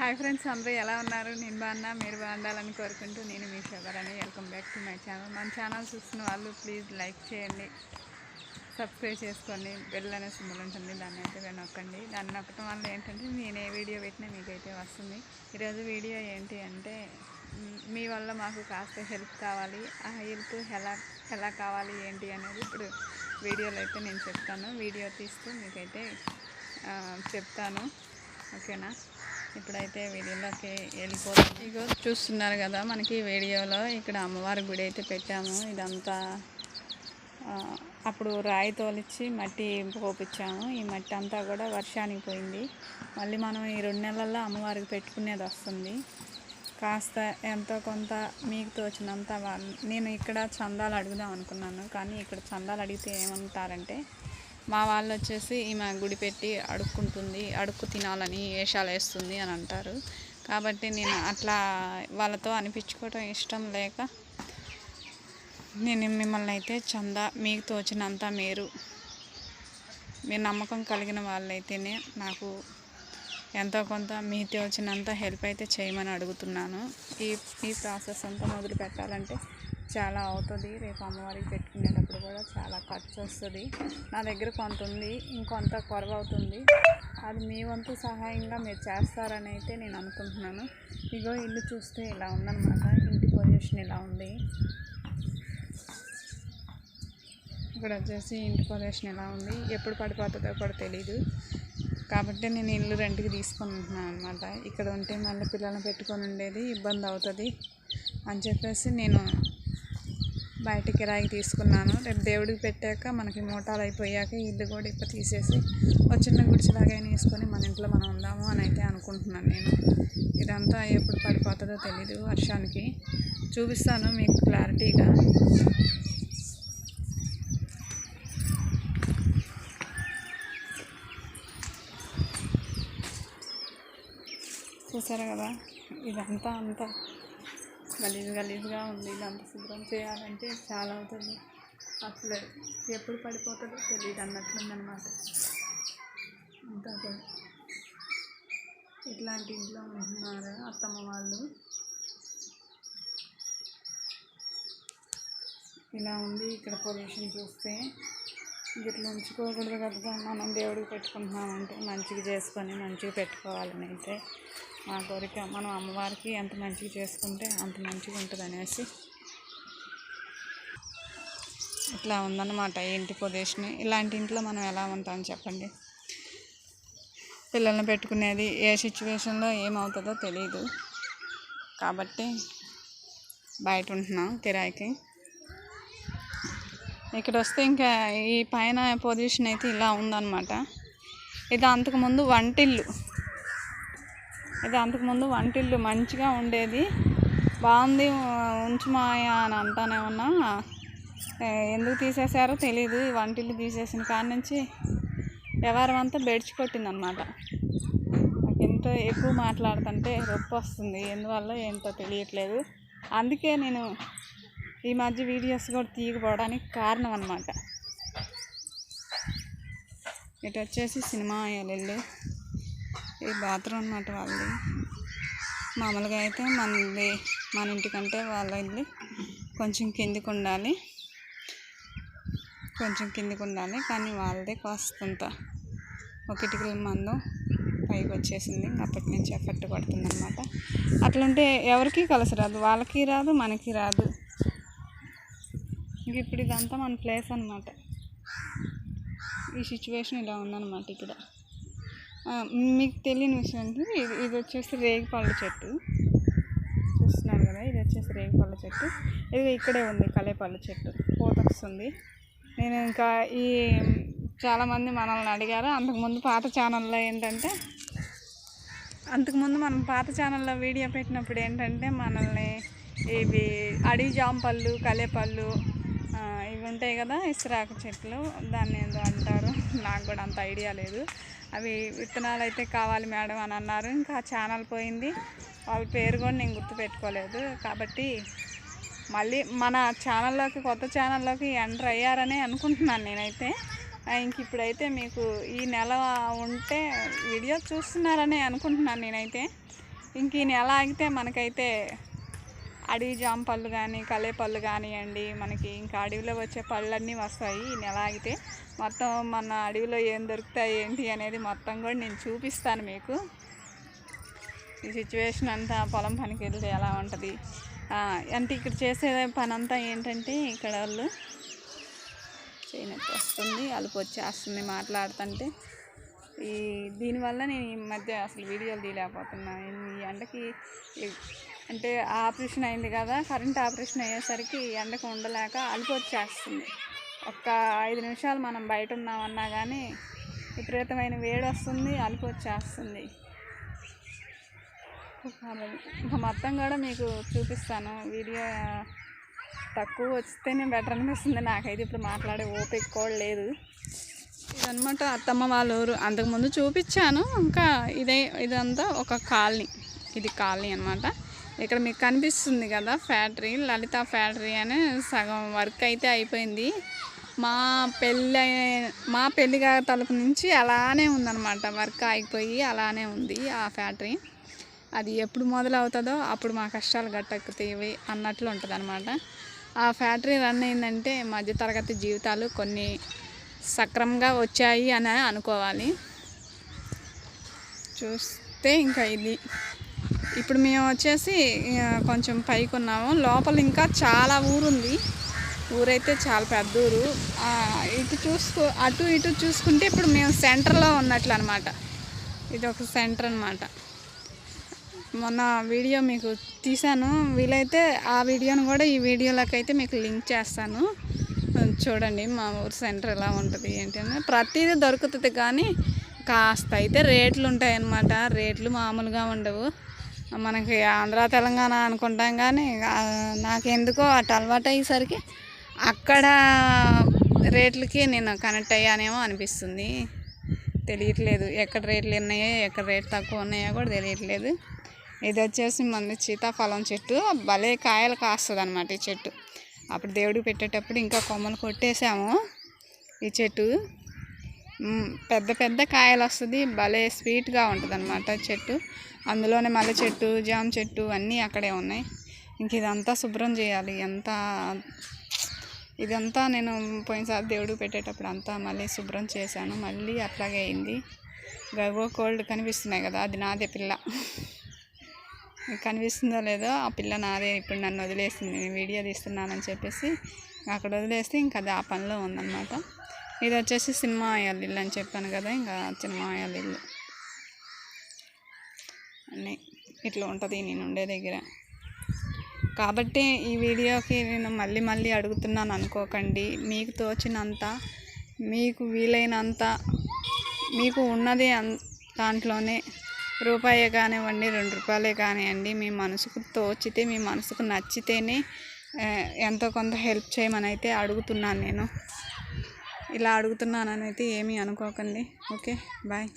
Hi friends అందరూ ఎలా ఉన్నారు? నేను బాగున్నా మీరు బాగుండాలని కోరుకుంటూ నేను మీ Shobharani welcome back to my channel మన ఛానల్ చూస్తున్న వాళ్ళు ప్లీజ్ లైక్ చేయండి. సబ్స్క్రైబ్ చేసుకోండి. బెల్ అనే సింబల్ ఉంటుంది. దాన్ని అయితే నొక్కండి దాన్ని నొక్కడం వల్ల ఏంటంటే నేను ఏ వీడియో పెట్టినా మీకైతే వస్తుంది. ఈరోజు వీడియో ఏంటి అంటే మీ వల్ల మాకు కాస్త హెల్ప్ కావాలి. ఆ హెల్ప్ ఎలా ఎలా కావాలి ఏంటి అనేది ఇప్పుడు వీడియోలో అయితే నేను చెప్తాను. వీడియో తీస్తూ మీకైతే చెప్తాను. ఓకేనా ఇప్పుడైతే వీడియోలోకి వెళ్ళిపోతాం ఇగో చూస్తున్నారు కదా మనకి వీడియోలో ఇక్కడ అమ్మవారి గుడి అయితే పెట్టాము. ఇదంతా అప్పుడు రాయి తోలిచ్చి మట్టి పోపించాము ఈ మట్టి అంతా కూడా వర్షానికి పోయింది. మళ్ళీ మనం ఈ రెండు నెలల్లో అమ్మవారికి పెట్టుకునేది వస్తుంది. కాస్త ఎంతో కొంత మీకు తోచినంత నేను ఇక్కడ చందాలు అడుగుదాం అనుకున్నాను. కానీ ఇక్కడ చందాలు అడిగితే ఏమంటారంటే మా వాళ్ళు వచ్చేసి ఈమె గుడి పెట్టి అడుక్కుంటుంది అడుక్కు తినాలని వేషాలు వేస్తుంది అని అంటారు. కాబట్టి నేను అట్లా వాళ్ళతో అనిపించుకోవటం ఇష్టం లేక నేను మిమ్మల్ని అయితే చందా మీకు తోచినంత మీరు. మీ నమ్మకం కలిగిన వాళ్ళైతేనే నాకు ఎంతో కొంత మీతో వచ్చినంత హెల్ప్ అయితే చేయమని అడుగుతున్నాను. ఈ ఈ ప్రాసెస్ అంతా మొదలు పెట్టాలంటే చాలా అవుతుంది. రేపు అమ్మవారికి పెట్టుకునేటప్పుడు కూడా చాలా ఖర్చు వస్తుంది. నా దగ్గర కొంత ఉంది ఇంకొంత కొరవ అవుతుంది. అది మీ వంతు సహాయంగా మీరు చేస్తారని అయితే నేను అనుకుంటున్నాను. ఇగో ఇల్లు చూస్తే ఇలా ఉందన్నమాట. ఇంటి పొజిషన్ ఇలా ఉంది. ఇక్కడ వచ్చేసి ఇంటి పొజిషన్ ఎలా ఉంది? ఎప్పుడు పడిపోతుందో కూడా తెలీదు. కాబట్టి నేను ఇల్లు రెంట్కి తీసుకొని ఉంటున్నాను అనమాట ఇక్కడ ఉంటే మళ్ళీ పిల్లల్ని పెట్టుకొని ఉండేది ఇబ్బంది అవుతుంది అని చెప్పేసి నేను బయట కిరాయికి తీసుకున్నాను. రేపు దేవుడికి పెట్టాక మనకి మోటాలు అయిపోయాక ఇల్లు కూడా ఇప్పుడు తీసేసి ఒక చిన్న గుడిసెలాగా వేసుకొని మన ఇంట్లో మనం ఉందాము అని అయితే అనుకుంటున్నాను నేను. ఇదంతా ఎప్పుడు పడిపోతుందో తెలీదు వర్షానికి. చూపిస్తాను మీకు క్లారిటీగా. చూసారు కదా. ఇదంతా అంతా గలీజ్ గలీజ్గా ఉంది. ఇదంతా శుభ్రం చేయాలంటే చాలా అవుతుంది. అసలు ఎప్పుడు పడిపోతుందో తెలియదు అన్నట్లుందనమాట అంతా కూడా. ఇట్లాంటి ఇంట్లో ఉంటున్నారు అత్తమ్మ వాళ్ళు? ఇలా ఉంది ఇక్కడ పొల్యూషన్ చూస్తే. ఇట్లా ఉంచుకోకూడదు కదా మనం దేవుడికి పెట్టుకుంటున్నామంటే మంచిగా చేసుకొని మంచిగా పెట్టుకోవాలని అయితే. మా కోరిక మనం అమ్మవారికి ఎంత మంచిగా చేసుకుంటే అంత మంచిగా ఉంటుంది అనేసి ఇట్లా ఉందన్నమాట ఈ ఇంటి పొజిషన్. ఇలాంటి ఇంట్లో మనం ఎలా ఉంటామని చెప్పండి? పిల్లల్ని పెట్టుకునేది ఏ సిచ్యువేషన్లో ఏమవుతుందో తెలియదు కాబట్టి బయట ఉంటున్నాం కిరాయికి. ఇక్కడ వస్తే ఇంకా ఈ పైన పొజిషన్ అయితే ఇలా ఉందన్నమాట. ఇది అంతకుముందు వంటిల్లు. ఇది అంతకుముందు వంటిల్లు మంచిగా ఉండేది. బాగుంది ఉంచుమాయా అని అంటానే ఉన్నా. ఎందుకు తీసేశారో తెలియదు ఈ వంటిల్లు తీసేసిన కాడ నుంచి వ్యవహారం అంతా బెడిచి కొట్టిందనమాట. నాకు ఎంతో ఎక్కువ మాట్లాడుతుంటే రొప్పి వస్తుంది ఎందువల్ల ఏంటో తెలియట్లేదు. అందుకే నేను ఈ మధ్య వీడియోస్ కూడా తీయకపోవడానికి కారణం అనమాట ఇటు వచ్చేసి సినిమా వెళ్ళి ఇది బాత్రూమ్ అనమాట వాళ్ళది. మామూలుగా అయితే మనది మన ఇంటికంటే వాళ్ళ ఇల్లు కొంచెం కిందికి ఉండాలి. కొంచెం కిందికి ఉండాలి కానీ వాళ్ళదే కాస్తంత ఒక మందు మందం పైకి వచ్చేసింది. అప్పటి నుంచి ఎఫెక్ట్ పడుతుంది అనమాట అట్లుంటే ఎవరికి కలిసి రాదు. వాళ్ళకి రాదు మనకి రాదు. ఇంక ఇప్పుడు ఇదంతా మన ప్లేస్ అనమాట ఈ సిచ్యువేషన్ ఇలా ఉందన్నమాట ఇక్కడ. మీకు తెలియని విషయం అంటే ఇది ఇది వచ్చేసి రేగిపళ్ళ చెట్టు. చూస్తున్నారు కదా ఇది వచ్చేసి రేగిపళ్ళ చెట్టు. ఇది ఇక్కడే ఉంది కలేపళ్ళ చెట్టు. పూత వస్తుంది నేను ఇంకా ఈ చాలామంది మనల్ని అడిగారు. అంతకుముందు పాత ఛానల్లో ఏంటంటే అంతకుముందు మనం పాత ఛానల్లో వీడియో పెట్టినప్పుడు ఏంటంటే మనల్ని ఇవి అడవి జాంపళ్ళు కలేపళ్ళు ఇవి ఉంటాయి కదా ఇసురాకు చెట్లు. దాన్ని ఏదో అంటారు. నాకు కూడా అంత ఐడియా లేదు. అవి విత్తనాలు అయితే కావాలి మేడం అని అన్నారు. ఇంకా ఆ ఛానల్ పోయింది. వాళ్ళ పేరు కూడా నేను గుర్తుపెట్టుకోలేదు. కాబట్టి మళ్ళీ మన ఛానల్లోకి కొత్త ఛానల్లోకి ఎంటర్ అయ్యారని అనుకుంటున్నాను నేనైతే. ఇంక ఇప్పుడైతే మీకు ఈ నెల ఉంటే వీడియో చూస్తున్నారని అనుకుంటున్నాను నేనైతే. ఇంక ఈ నెల ఆగితే మనకైతే అడవి జామ పళ్ళు కానీ కలే పళ్ళు కానివ్వండి మనకి ఇంకా అడవిలో వచ్చే పళ్ళన్నీ వస్తాయి. ఈ నెల ఆగితే మొత్తం మన అడవిలో ఏం దొరుకుతాయి ఏంటి అనేది మొత్తం కూడా నేను చూపిస్తాను మీకు. ఈ సిచ్యువేషన్ అంతా పొలం పనికి వెళ్తే ఎలా ఉంటుంది? అంటే ఇక్కడ చేసే పని అంతా ఏంటంటే ఇక్కడ వాళ్ళు చేయనట్టు వస్తుంది అలుపు వచ్చేస్తుంది మాట్లాడుతుంటే. ఈ దీనివల్ల నేను ఈ మధ్య అసలు వీడియోలు తీయలేకపోతున్నా. ఈ ఎండకి అంటే ఆపరేషన్ అయింది కదా కరెంట్ ఆపరేషన్ అయ్యేసరికి ఎండకు ఉండలేక అలుపు వచ్చేస్తుంది ఒక్క ఐదు నిమిషాలు మనం బయట ఉన్నామన్నా కానీ విపరీతమైన వేడి వస్తుంది అలుపు వచ్చేస్తుంది మొత్తం కూడా మీకు చూపిస్తాను. వీడియో తక్కువ వస్తేనే బెటర్ అనిపిస్తుంది నాకైతే. ఇప్పుడు మాట్లాడే ఓపిక కూడా లేదు. ఇదనమాట అత్తమ్మ వాళ్ళ ఊరు. అంతకుముందు చూపించాను. ఇంకా ఇదే ఇదంతా ఒక కాలనీ. ఇది కాలనీ అనమాట ఇక్కడ మీకు కనిపిస్తుంది కదా ఫ్యాక్టరీ లలిత ఫ్యాక్టరీ అని సగం వర్క్ అయితే అయిపోయింది. మా పెళ్ళి మా పెళ్ళి తలుపు నుంచి అలానే ఉందన్నమాట. వర్క్ ఆగిపోయి అలానే ఉంది ఆ ఫ్యాక్టరీ. అది ఎప్పుడు మొదలవుతుందో అప్పుడు మా కష్టాలు గట్టెక్కుతాయి అన్నట్లు ఉంటుంది అనమాట ఆ ఫ్యాక్టరీ రన్ అయిందంటే మధ్యతరగతి జీవితాలు కొన్ని సక్రమంగా వచ్చాయి అని అనుకోవాలి. చూస్తే ఇంకా ఇది ఇప్పుడు మేము వచ్చేసి కొంచెం పైకి ఉన్నాము. లోపల ఇంకా చాలా ఊరుంది. ఊరైతే చాలా పెద్ద ఊరు. ఇటు చూసుకో అటు ఇటు చూసుకుంటే ఇప్పుడు మేము సెంటర్లో ఉన్నట్లు అనమాట ఇది ఒక సెంటర్ అనమాట మొన్న వీడియో మీకు తీశాను. వీలైతే ఆ వీడియోను కూడా ఈ వీడియోలోకి అయితే మీకు లింక్ చేస్తాను. చూడండి మా ఊరు సెంటర్ ఎలా ఉంటుంది ఏంటి అని. ప్రతిదీ దొరుకుతుంది కానీ కాస్త అయితే రేట్లు ఉంటాయన్నమాట. రేట్లు మామూలుగా ఉండవు. మనకి ఆంధ్ర తెలంగాణ అనుకుంటాం కానీ నాకెందుకో అటు అలవాటు అయ్యేసరికి అక్కడ రేట్లకి నేను కనెక్ట్ అయ్యానేమో అనిపిస్తుంది. తెలియట్లేదు. ఎక్కడ రేట్లు ఉన్నాయో ఎక్కడ రేట్ తక్కువ ఉన్నాయో కూడా తెలియట్లేదు. ఇది వచ్చేసి మంది సీతాఫలం చెట్టు. భలే కాయలు కాస్తుంది అనమాట ఈ చెట్టు. అప్పుడు దేవుడికి పెట్టేటప్పుడు ఇంకా కొమ్మలు కొట్టేసాము ఈ చెట్టు. పెద్ద పెద్ద కాయలు వస్తుంది భలే స్వీట్గా ఉంటుంది అనమాట చెట్టు. అందులోనే మల్లె చెట్టు జామ చెట్టు అన్నీ అక్కడే ఉన్నాయి. ఇంక ఇదంతా శుభ్రం చేయాలి. ఎంత ఇదంతా నేను పోయినసారి దేవుడు పెట్టేటప్పుడు అంతా మళ్ళీ శుభ్రం చేశాను. మళ్ళీ అట్లాగే అయింది. గగో కోల్డ్ కనిపిస్తున్నాయి కదా అది నాదే పిల్ల. కనిపిస్తుందో లేదో ఆ పిల్ల నాదే. ఇప్పుడు నన్ను వదిలేసింది. నేను వీడియో తీస్తున్నానని చెప్పేసి అక్కడ వదిలేస్తే ఇంకా అది ఆ పనిలో ఉందన్నమాట. ఇది వచ్చేసి సినిమా అయ్యాలి ఇల్లు అని చెప్పాను కదా ఇంకా సినిమా అయ్యాలి ఇల్లు అన్నీ ఇట్లా ఉంటుంది నేను ఉండే దగ్గర. కాబట్టి ఈ వీడియోకి నేను మళ్ళీ మళ్ళీ అడుగుతున్నాను అనుకోకండి. మీకు తోచినంత మీకు వీలైనంత మీకు ఉన్నది దాంట్లోనే రూపాయే కానివ్వండి రెండు రూపాయలే కానివ్వండి మీ మనసుకు తోచితే మీ మనసుకు నచ్చితేనే ఎంతో కొంత హెల్ప్ చేయమని అయితే అడుగుతున్నాను నేను. ఇలా అడుగుతున్నానని అయితే ఏమీ అనుకోకండి. Okay bye.